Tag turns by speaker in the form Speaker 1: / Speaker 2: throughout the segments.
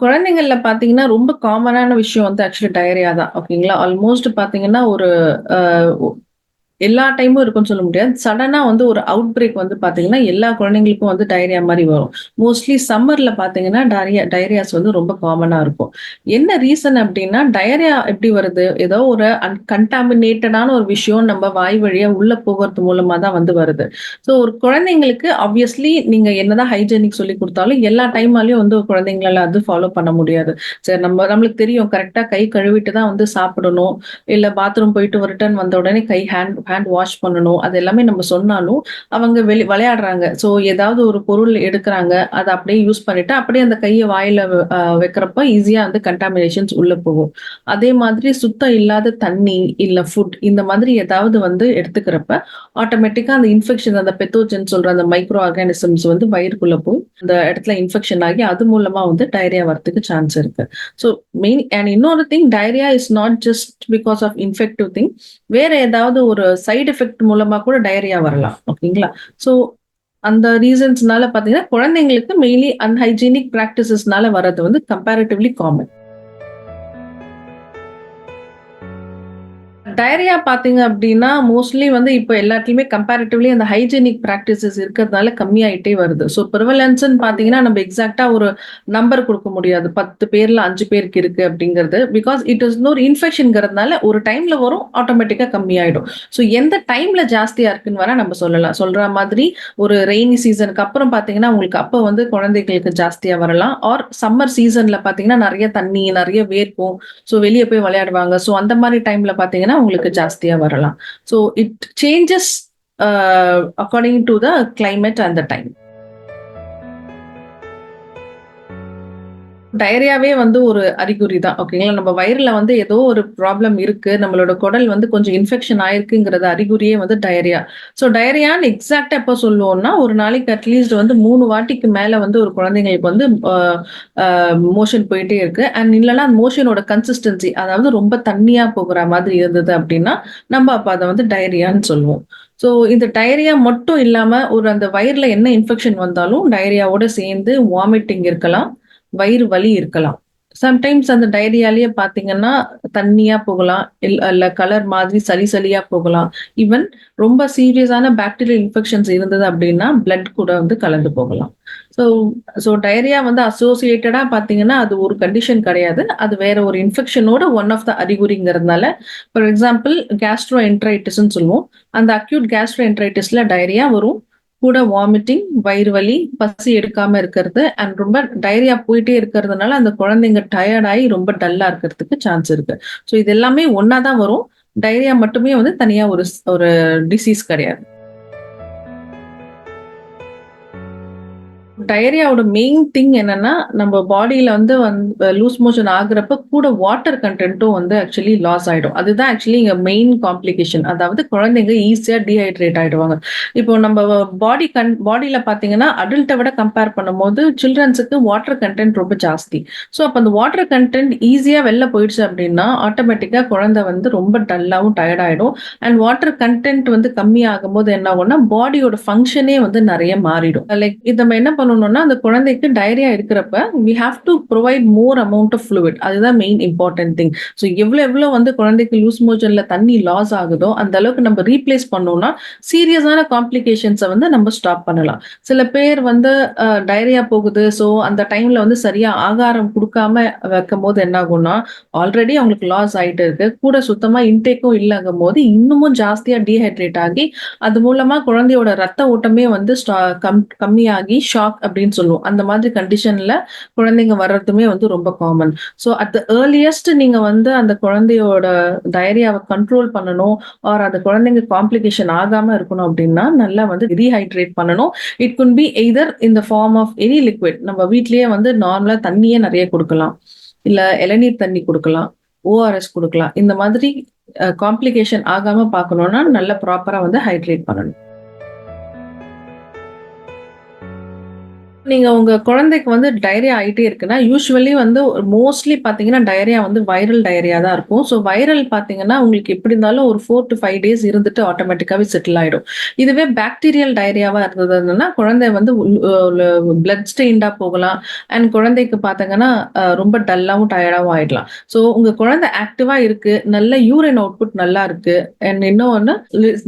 Speaker 1: குழந்தைங்கள்ல பாத்தீங்கன்னா ரொம்ப காமனான விஷயம் வந்து ஆக்சுவலி டயரியா தான். ஓகேங்களா? ஆல்மோஸ்ட் பாத்தீங்கன்னா ஒரு எல்லா டைமும் இருக்கும்னு சொல்ல முடியாது. சடனா வந்து ஒரு அவுட் பிரேக் வந்து பார்த்தீங்கன்னா, எல்லா குழந்தைங்களுக்கும் வந்து டைரியா மாதிரி வரும். மோஸ்ட்லி சம்மர்ல பார்த்தீங்கன்னா, டயரியா டயரியாஸ் வந்து ரொம்ப காமனா இருக்கும். என்ன ரீசன் அப்படின்னா டயரியா எப்படி வருது? ஏதோ ஒரு அன் ஒரு விஷயம் நம்ம வாய் வழியா உள்ள போகிறது மூலமா தான் வந்து வருது. ஸோ ஒரு குழந்தைங்களுக்கு ஆப்வியஸ்லி நீங்க என்னதான் ஹைஜீனிக் சொல்லி கொடுத்தாலும் எல்லா டைமாலையும் வந்து குழந்தைங்களால அது ஃபாலோ பண்ண முடியாது. சரி நம்ம நம்மளுக்கு தெரியும் கரெக்டாக கை கழுவிட்டு தான் வந்து சாப்பிடணும். இல்ல பாத்ரூம் போயிட்டு ரிட்டர்ன் வந்த உடனே கை ஹேண்ட் ஹேண்ட் வாஷ் பண்ணணும். அது எல்லாமே நம்ம சொன்னாலும், அவங்க வெளி விளையாடுறாங்க. ஸோ ஏதாவது ஒரு பொருள் எடுக்கிறாங்க அதை அப்படியே யூஸ் பண்ணிட்டு, அப்படியே அந்த கையை வாயில வைக்கிறப்ப ஈஸியாக வந்து கண்டாமினேஷன்ஸ் உள்ள போகும். அதே மாதிரி சுத்தம் இல்லாத தண்ணி, இல்லை ஃபுட் இந்த மாதிரி ஏதாவது வந்து எடுத்துக்கிறப்ப, ஆட்டோமேட்டிக்காக அந்த இன்ஃபெக்ஷன் அந்த பெத்தோஜன் சொல்ற அந்த மைக்ரோ ஆர்கானிசம்ஸ் வந்து வயிறுக்குள்ள போய், அந்த இடத்துல இன்ஃபெக்ஷன் ஆகி அது மூலமா வந்து டயரியா வரதுக்கு சான்ஸ் இருக்கு. ஸோ மெயின் அண்ட் இன்னொரு thing diarrhoea is not just because of infective thing. வேற ஏதாவது ஒரு சைடு எஃபெக்ட் மூலமா கூட டயரியா வரலாம். ஓகேங்களா? ஸோ அந்த ரீசன்ஸ்னால பார்த்தீங்கன்னா, குழந்தைங்களுக்கு மெயின்லி அன்ஹைஜீனிக் பிராக்டிசஸ்னால வர்றது வந்து கம்பேரிட்டிவ்லி காமன். டயரியா பார்த்தீங்க அப்படின்னா மோஸ்ட்லி வந்து இப்போ எல்லாத்துலேயுமே கம்பேரிட்டிவ்லி அந்த ஹைஜீனிக் ப்ராக்டிசஸ் இருக்கிறதுனால கம்மியாயிட்டே வருது. ஸோ ப்ரிவலன்ஸ்ன்னு பார்த்தீங்கன்னா, நம்ம எக்ஸாக்டாக ஒரு நம்பர் கொடுக்க முடியாது. பத்து பேரில் அஞ்சு பேருக்கு இருக்குது அப்படிங்கிறது பிகாஸ் இட் இஸ் இன்னொரு இன்ஃபெக்ஷன்ங்கிறதுனால ஒரு டைமில் வரும். ஆட்டோமேட்டிக்கா கம்மியாயிடும். ஸோ எந்த டைமில் ஜாஸ்தியாக இருக்குன்னு வேணா நம்ம சொல்லலாம். சொல்கிற மாதிரி ஒரு ரெய்னி சீசனுக்கு அப்புறம் பார்த்தீங்கன்னா, உங்களுக்கு அப்போ வந்து குழந்தைகளுக்கு ஜாஸ்தியாக வரலாம். ஆர் சம்மர் சீசனில் பார்த்தீங்கன்னா, நிறைய தண்ணி, நிறைய வேர்க்கும். ஸோ வெளியே போய் விளையாடுவாங்க. ஸோ அந்த மாதிரி டைமில் பார்த்தீங்கன்னா, உங்களுக்கு ஜாஸ்தியா வரலாம். So it changes according to the climate and the time. டயரியாவே வந்து ஒரு அறிகுறி தான். ஓகேங்களா? நம்ம வயிறுல வந்து ஏதோ ஒரு ப்ராப்ளம் இருக்கு. நம்மளோட குடல் வந்து கொஞ்சம் இன்ஃபெக்ஷன் ஆயிருக்குங்கிறது அறிகுறியே வந்து டயரியா. ஸோ டயரியான்னு எக்ஸாக்டா எப்போ சொல்லுவோம்னா, ஒரு நாளைக்கு அட்லீஸ்ட் வந்து மூணு வாட்டிக்கு மேல வந்து ஒரு குழந்தைங்களுக்கு வந்து மோஷன் போயிட்டே இருக்கு. அண்ட் இல்லைன்னா அந்த மோஷனோட கன்சிஸ்டன்சி அதாவது ரொம்ப தண்ணியா போகிற மாதிரி இருந்தது அப்படின்னா நம்ம அப்போ அதை வந்து டயரியான்னு சொல்லுவோம். ஸோ இந்த டயரியா மட்டும் இல்லாம ஒரு அந்த வயிறுல என்ன இன்ஃபெக்ஷன் வந்தாலும் டயரியாவோட சேர்ந்து வாமிட்டிங் இருக்கலாம். வயிறு வலி இருக்கலாம். சம்டைம்ஸ் அந்த டைரியாலேயே பார்த்தீங்கன்னா, தண்ணியா போகலாம். இல் இல்ல கலர் மாதிரி சளி சளியா போகலாம். ஈவன் ரொம்ப சீரியஸான பாக்டீரியல் இன்ஃபெக்ஷன்ஸ் இருந்தது அப்படின்னா பிளட் கூட வந்து கலந்து போகலாம். ஸோ ஸோ டயரியா வந்து அசோசியேட்டடா பார்த்தீங்கன்னா, அது ஒரு கண்டிஷன் கிடையாது. அது வேற ஒரு இன்ஃபெக்ஷனோட ஒன் ஆஃப் த அறிகுறிங்கிறதுனால, ஃபார் எக்ஸாம்பிள் கேஸ்ட்ரோ என்ட்ரைட்டிஸ்ன்னு சொல்லுவோம். அந்த அக்யூட் கேஸ்ட்ரோ என்டரைட்டிஸ்ல டயரியா வரும். கூட வாமிட்டிங், வயிறு வலி, பசி எடுக்காம இருக்கிறது அண்ட் ரொம்ப டைரியா போயிட்டே இருக்கிறதுனால, அந்த குழந்தைங்க டயர்ட் ரொம்ப டல்லா இருக்கிறதுக்கு சான்ஸ் இருக்கு. ஸோ இது எல்லாமே ஒன்னா தான் வரும். டைரியா மட்டுமே வந்து தனியா ஒரு ஒரு டிசீஸ் கிடையாது. டயரியாவோட மெயின் திங் என்னன்னா, நம்ம பாடியில வந்து வந் லூஸ் மோஷன் ஆகுறப்ப கூட வாட்டர் கண்டென்ட்டும் வந்து ஆக்சுவலி லாஸ் ஆயிடும். அதுதான் ஆக்சுவலி இங்க மெயின் காம்ப்ளிகேஷன். அதாவது குழந்தைங்க ஈஸியா டீஹைட்ரேட் ஆயிடுவாங்க. இப்போ நம்ம பாடி கன் பாடியில பாத்தீங்கன்னா அடல்ட்டை விட கம்பேர் பண்ணும்போது சில்ட்ரன்ஸுக்கு வாட்டர் கன்டென்ட் ரொம்ப ஜாஸ்தி. ஸோ அப்போ அந்த வாட்டர் கன்டென்ட் ஈஸியா வெளில போயிடுச்சு அப்படின்னா ஆட்டோமேட்டிக்கா குழந்தை வந்து ரொம்ப டல்லாவும், டயர்ட் ஆயிடும். அண்ட் வாட்டர் கன்டென்ட் வந்து கம்மியாகும்போது என்ன ஆகும்னா, பாடியோட ஃபங்க்ஷனே வந்து நிறைய மாறிடும். லைக் இது நம்ம என்ன பண்ணணும்னா, அந்த குழந்தைக்கு டைரியா இருக்கிறப்ப, we have to provide more amount of fluid அதுதான் மெயின் இம்பார்ட்டன்ட் திங். ஸோ எவ்வளோ எவ்வளோ வந்து குழந்தைக்கு லூஸ் மோஷன்ல தண்ணி லாஸ் ஆகுதோ, அந்த அளவுக்கு நம்ம ரீப்ளேஸ் பண்ணோம்னா, சீரியஸான காம்ப்ளிகேஷன்ஸை வந்து நம்ம ஸ்டாப் பண்ணலாம். சில பேர் வந்து டைரியா போகுது. ஸோ அந்த டைம்ல வந்து சரியா ஆகாரம் குடுக்காம வைக்கும்போது என்ன ஆகும்னா, ஆல்ரெடி அவங்களுக்கு லாஸ் ஆயிட்டு இருக்கு. கூட சுத்தமா இன்டேக்கும் இல்லங்கும்போது, இன்னமும் ஜாஸ்தியா டீஹைட்ரேட் ஆகி, அது மூலமா குழந்தையோட ரத்த ஓட்டமே வந்து ஸ்டா கம் கம்மியாகி ஷாக் அப்படின்னு சொல்லுவோம். அந்த மாதிரி கண்டிஷன்ல குழந்தைங்க வர்றதுமே வந்து ரொம்ப common. So at the earliest நீங்க வந்து அந்த குழந்தையோட டயரியாவை கண்ட்ரோல் பண்ணணும். ஆர் அந்த குழந்தைங்க காம்ப்ளிகேஷன் ஆகாம இருக்கணும் அப்படின்னா நல்லா வந்து ரீஹைட்ரேட் பண்ணணும். இட் குன் பி எய்தர் இந்த the form of any liquid. நம்ம வீட்லயே வந்து நார்மலா தண்ணியே நிறைய குடுக்கலாம். இல்ல இளநீர் தண்ணி குடுக்கலாம். ஓஆர்எஸ் குடுக்கலாம். இந்த மாதிரி காம்ப்ளிகேஷன் ஆகாம பார்க்கணும்னா, நல்லா ப்ராப்பரா வந்து ஹைட்ரேட் பண்ணணும். நீங்க உங்க குழந்தைக்கு வந்து டைரியா ஆகிட்டே இருக்குன்னா, யூஸ்வலி வந்து மோஸ்ட்லி பார்த்தீங்கன்னா, டைரியா வந்து வைரல் டைரியா தான் இருக்கும். ஸோ வைரல் பார்த்தீங்கன்னா, உங்களுக்கு எப்படி இருந்தாலும் ஒரு ஃபோர் டூ ஃபைவ் டேஸ் இருந்துட்டு ஆட்டோமேட்டிக்காவே செட்டில் ஆயிடும். இதுவே பாக்டீரியல் டயரியாவா இருந்ததுன்னா, குழந்தை வந்து பிளட் ஸ்டெயின்டா போகலாம். அண்ட் குழந்தைக்கு பார்த்தீங்கன்னா, ரொம்ப டல்லாவும், டயர்டாவும் ஆயிடலாம். ஸோ உங்க குழந்தை ஆக்டிவா இருக்கு. நல்ல யூரின் அவுட்புட் நல்லா இருக்கு. அண்ட் இன்னொன்னு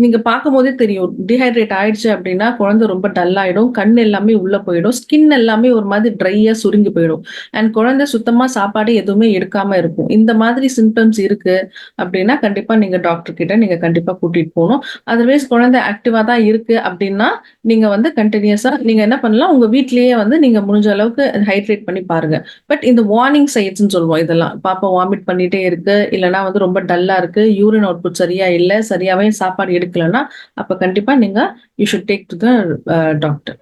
Speaker 1: நீங்க பார்க்கும்போதே தெரியும். டிஹைட்ரேட் ஆயிடுச்சு அப்படின்னா, குழந்தை ரொம்ப டல் ஆயிடும். கண் எல்லாமே உள்ள போயிடும். ஸ்கின் எல்லாமே ஒரு மாதிரி ட்ரையா சுருங்கி போயிடும். அண்ட் குழந்தை சுத்தமா சாப்பாடு எதுவுமே எடுக்காம இருக்கும். இந்த மாதிரி சிம்ப்டம்ஸ் இருக்கு அப்படின்னா, கண்டிப்பா நீங்க டாக்டர் கிட்ட நீங்க கண்டிப்பா கூட்டிட்டு போகணும் அதர்வைஸ் குழந்தை ஆக்டிவா தான் இருக்கு அப்படின்னா, நீங்க வந்து கண்டினியூஸா நீங்க என்ன பண்ணலாம், உங்க வீட்லயே வந்து நீங்க முடிஞ்ச அளவுக்கு ஹைட்ரேட் பண்ணி பாருங்க. பட் இந்த வார்னிங் சைட்ஸ்ன்னு சொல்லுவோம் இதெல்லாம். பாப்பா வாமிட் பண்ணிட்டே இருக்கு, இல்லைன்னா வந்து ரொம்ப டல்லா இருக்கு, யூரின் அவுட்புட் சரியா இல்லை சரியாவே சாப்பாடு எடுக்கலன்னா, அப்ப கண்டிப்பா நீங்க you should take to the doctor.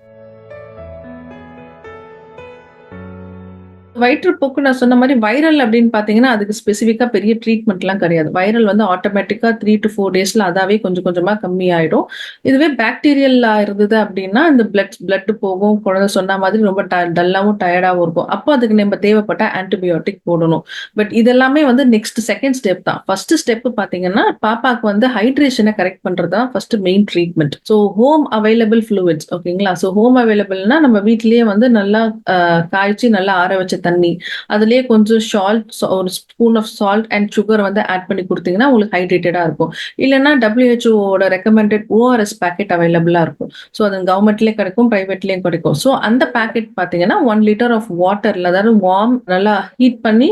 Speaker 1: வயிற்றுப்போக்கு நான் சொன்ன மாதிரி வைரல் அப்படின்னு பார்த்தீங்கன்னா, அதுக்கு ஸ்பெசிஃபிக்கா பெரிய ட்ரீட்மெண்ட்லாம் கிடையாது. வைரல் வந்து ஆட்டோமேட்டிக்கா 3 டூ 4 டேஸ்ல அதாவே கொஞ்சம் கொஞ்சமா கம்மியாயிடும். இதுவே பாக்டீரியலா இருந்தது அப்படின்னா, இந்த பிளட் பிளட் போகும். குழந்தை சொன்ன மாதிரி ரொம்ப ட டல்லாவும், டயர்டாகவும் இருக்கும். அப்போ அதுக்கு நம்ம தேவைப்பட்ட ஆன்டிபயோட்டிக் போடணும். பட் இதெல்லாமே வந்து நெக்ஸ்ட் செகண்ட் ஸ்டெப் தான். ஃபர்ஸ்ட் ஸ்டெப் பார்த்தீங்கன்னா, பாப்பாக்கு வந்து ஹைட்ரேஷனை கரெக்ட் பண்றது தான் first main treatment. So home available fluids ஓகேங்களா? ஸோ ஹோம் அவைலபிள்னா நம்ம வீட்லயே வந்து நல்லா காய்ச்சி நல்லா ஆற வச்ச தண்ணி, அதுலேயே கொஞ்சம் சால்ட் ஒரு spoon of salt and sugar வந்து ஆட் பண்ணி கொடுத்தீங்கன்னா உங்களுக்கு ஹைட்ரேட்டடா இருக்கும். இல்லன்னா டபிள்யூஹெச்ஓட ரெக்கமெண்டட் ஓஆர்எஸ் பாக்கெட் அவைலபிளா இருக்கும். ஸோ அது கவர்மெண்ட்லயே கிடைக்கும், பிரைவேட்லயும் கிடைக்கும். ஸோ அந்த பாக்கெட் பார்த்தீங்கன்னா, ஒன் லிட்டர் ஆஃப் வாட்டர்ல அதாவது வார்ம் நல்லா ஹீட் பண்ணி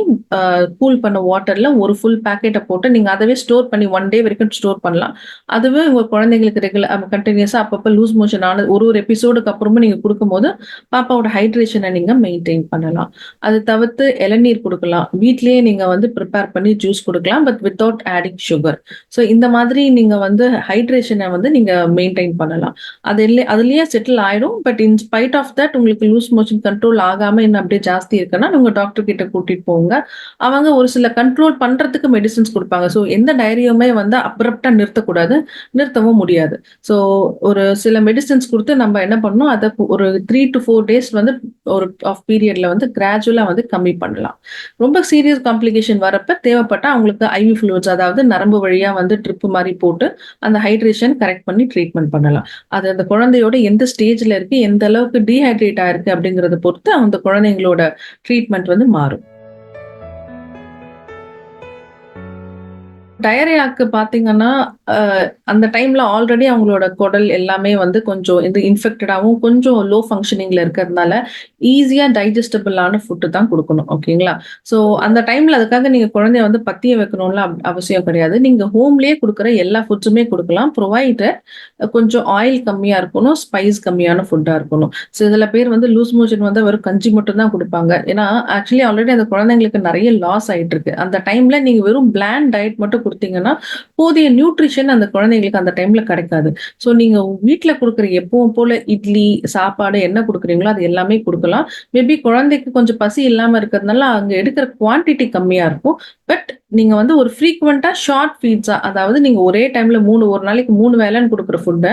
Speaker 1: கூல் பண்ண வாட்டர்ல ஒரு ஃபுல் பாக்கெட்ட போட்டு நீங்க அதவே ஸ்டோர் பண்ணி ஒன் டே வரைக்கும் ஸ்டோர் பண்ணலாம். அதுவே உங்க குழந்தைங்களுக்கு ரெகுலர் கன்டினியூஸா அப்பப்ப லூஸ் மோஷன் ஆனது ஒரு ஒரு எபிசோடுக்கு அப்புறமும் நீங்க குடுக்கும்போது, பாப்பாவோட ஹைட்ரேஷனை நீங்க மெயின்டைன் பண்ணலாம். அது தவிர்த்து இளநீர் கொடுக்கலாம் வீட்லயே நீங்க வந்து ப்ரிப்பேர் பண்ணி ஜூஸ் கொடுக்கலாம் but without adding sugar. So இந்த மாதிரி நீங்க வந்து ஹைட்ரேஷனை வந்து நீங்க மெயின்டைன் பண்ணலாம். அது இல்லை அதுலேயே செட்டில் ஆயிடும். But in spite of that உங்களுக்கு லூஸ் மோஷன் கண்ட்ரோல் ஆகாம இன்னும் அப்படியே ஜாஸ்தி இருக்குன்னா, உங்க டாக்டர் கிட்ட கூட்டிட்டு போங்க. அவங்க ஒரு சில கண்ட்ரோல் பண்றதுக்கு மெடிசின்ஸ் கொடுப்பாங்க ஸோ எந்த டைரியுமே வந்து அப்ரப்ட்டா நிறுத்தக்கூடாது. நிறுத்தவும் முடியாது. ஸோ ஒரு சில மெடிசின்ஸ் கொடுத்து நம்ம என்ன பண்ணணும், அதை ஒரு த்ரீ டு ஃபோர் டேஸ் வந்து ஒரு ஆஃப் பீரியட்ல வந்து கிராஜுவல் வந்து கம்மி பண்ணலாம். ரொம்ப சீரியஸ் காம்ப்ளிகேஷன் வரப்ப தேவைப்பட்டா அவங்களுக்கு ஐவி ஃப்ளூயிட்ஸ் அதாவது நரம்பு வழியா வந்து ட்ரிப் மாதிரி போட்டு, அந்த ஹைட்ரேஷன் கரெக்ட் பண்ணி ட்ரீட்மெண்ட் பண்ணலாம். அது அந்த குழந்தையோட எந்த ஸ்டேஜ்ல இருக்கு, எந்த அளவுக்கு டீஹைட்ரேட் ஆயிருக்கு அப்படிங்கிறத பொறுத்து அந்த குழந்தைங்களோட ட்ரீட்மெண்ட் வந்து மாறும். டயரியாக்கு பார்த்தீங்கன்னா, அந்த டைம்ல ஆல்ரெடி அவங்களோட குடல் எல்லாமே வந்து கொஞ்சம் இது இன்ஃபெக்டடாவும், கொஞ்சம் லோ ஃபங்க்ஷனிங்ல இருக்கிறதுனால, ஈஸியா டைஜஸ்டபிளான ஃபுட்டு தான் கொடுக்கணும் ஓகேங்களா? ஸோ அந்த டைம்ல அதுக்காக நீங்க குழந்தைய வந்து பத்திய வைக்கணும்ல அவசியம் கிடையாது. நீங்க ஹோம்லேயே கொடுக்குற எல்லா ஃபுட்ஸுமே கொடுக்கலாம் ப்ரொவைடு கொஞ்சம் ஆயில் கம்மியா இருக்கணும், ஸ்பைஸ் கம்மியான ஃபுட்டாக இருக்கணும். ஸோ இதில் பேர் வந்து லூஸ் மோஷன் வந்து வெறும் கஞ்சி மட்டும் தான் கொடுப்பாங்க ஏன்னா, ஆக்சுவலி ஆல்ரெடி அந்த குழந்தைங்களுக்கு நிறைய லாஸ் ஆயிட்டு இருக்கு. அந்த டைம்ல நீங்க வெறும் பிளான் டயட் மட்டும் குடுத்தீங்கன்னா, போதிய நியூட்ரிஷன் அந்த குழந்தைங்களுக்கு அந்த டைம்ல கிடைக்காது. ஸோ நீங்க வீட்ல குடுக்குற எப்பவும் போல இட்லி, சாப்பாடு என்ன குடுக்குறீங்களோ அது எல்லாமே கொடுக்கலாம் மேபி குழந்தைக்கு கொஞ்சம் பசி இல்லாம இருக்கிறதுனால, அங்க எடுக்கிற குவான்டிட்டி கம்மியா இருக்கும். பட் நீங்க வந்து ஒரு ஃப்ரீக்வென்ட்டா ஷார்ட் ஃபீட்ஸா அதாவது நீங்க ஒரே டைம்ல மூணு ஒரு நாளைக்கு மூணு வேலைன்னு கொடுக்குற ஃபுட்டை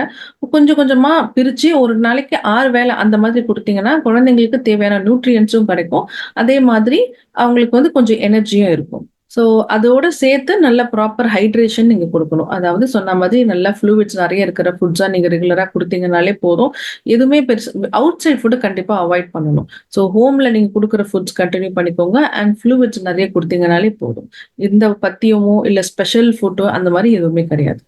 Speaker 1: கொஞ்சம் கொஞ்சமா பிரிச்சு ஒரு நாளைக்கு ஆறு வேலை அந்த மாதிரி கொடுத்தீங்கன்னா குழந்தைங்களுக்கு தேவையான நியூட்ரியன்ஸும் கிடைக்கும். அதே மாதிரி அவங்களுக்கு வந்து கொஞ்சம் எனர்ஜியும் இருக்கும். ஸோ அதோட சேர்த்து நல்ல ப்ராப்பர் ஹைட்ரேஷன் நீங்கள் கொடுக்கணும் அதாவது சொன்ன மாதிரி நல்ல ஃப்ளூவிட்ஸ் நிறைய இருக்கிற ஃபுட்ஸாக நீங்கள் ரெகுலராக கொடுத்தீங்கனாலே போதும். எதுவுமே பெருசு அவுட் சைட் ஃபுட்டு கண்டிப்பாக அவாய்ட் பண்ணணும். ஸோ ஹோமில் நீங்கள் கொடுக்குற ஃபுட்ஸ் கண்டினியூ பண்ணிக்கோங்க. அண்ட் ஃப்ளூவிட்ஸ் நிறைய கொடுத்தீங்கனாலே போதும். எந்த பத்தியமோ, இல்லை ஸ்பெஷல் ஃபுட்டோ அந்த மாதிரி எதுவுமே கிடையாது.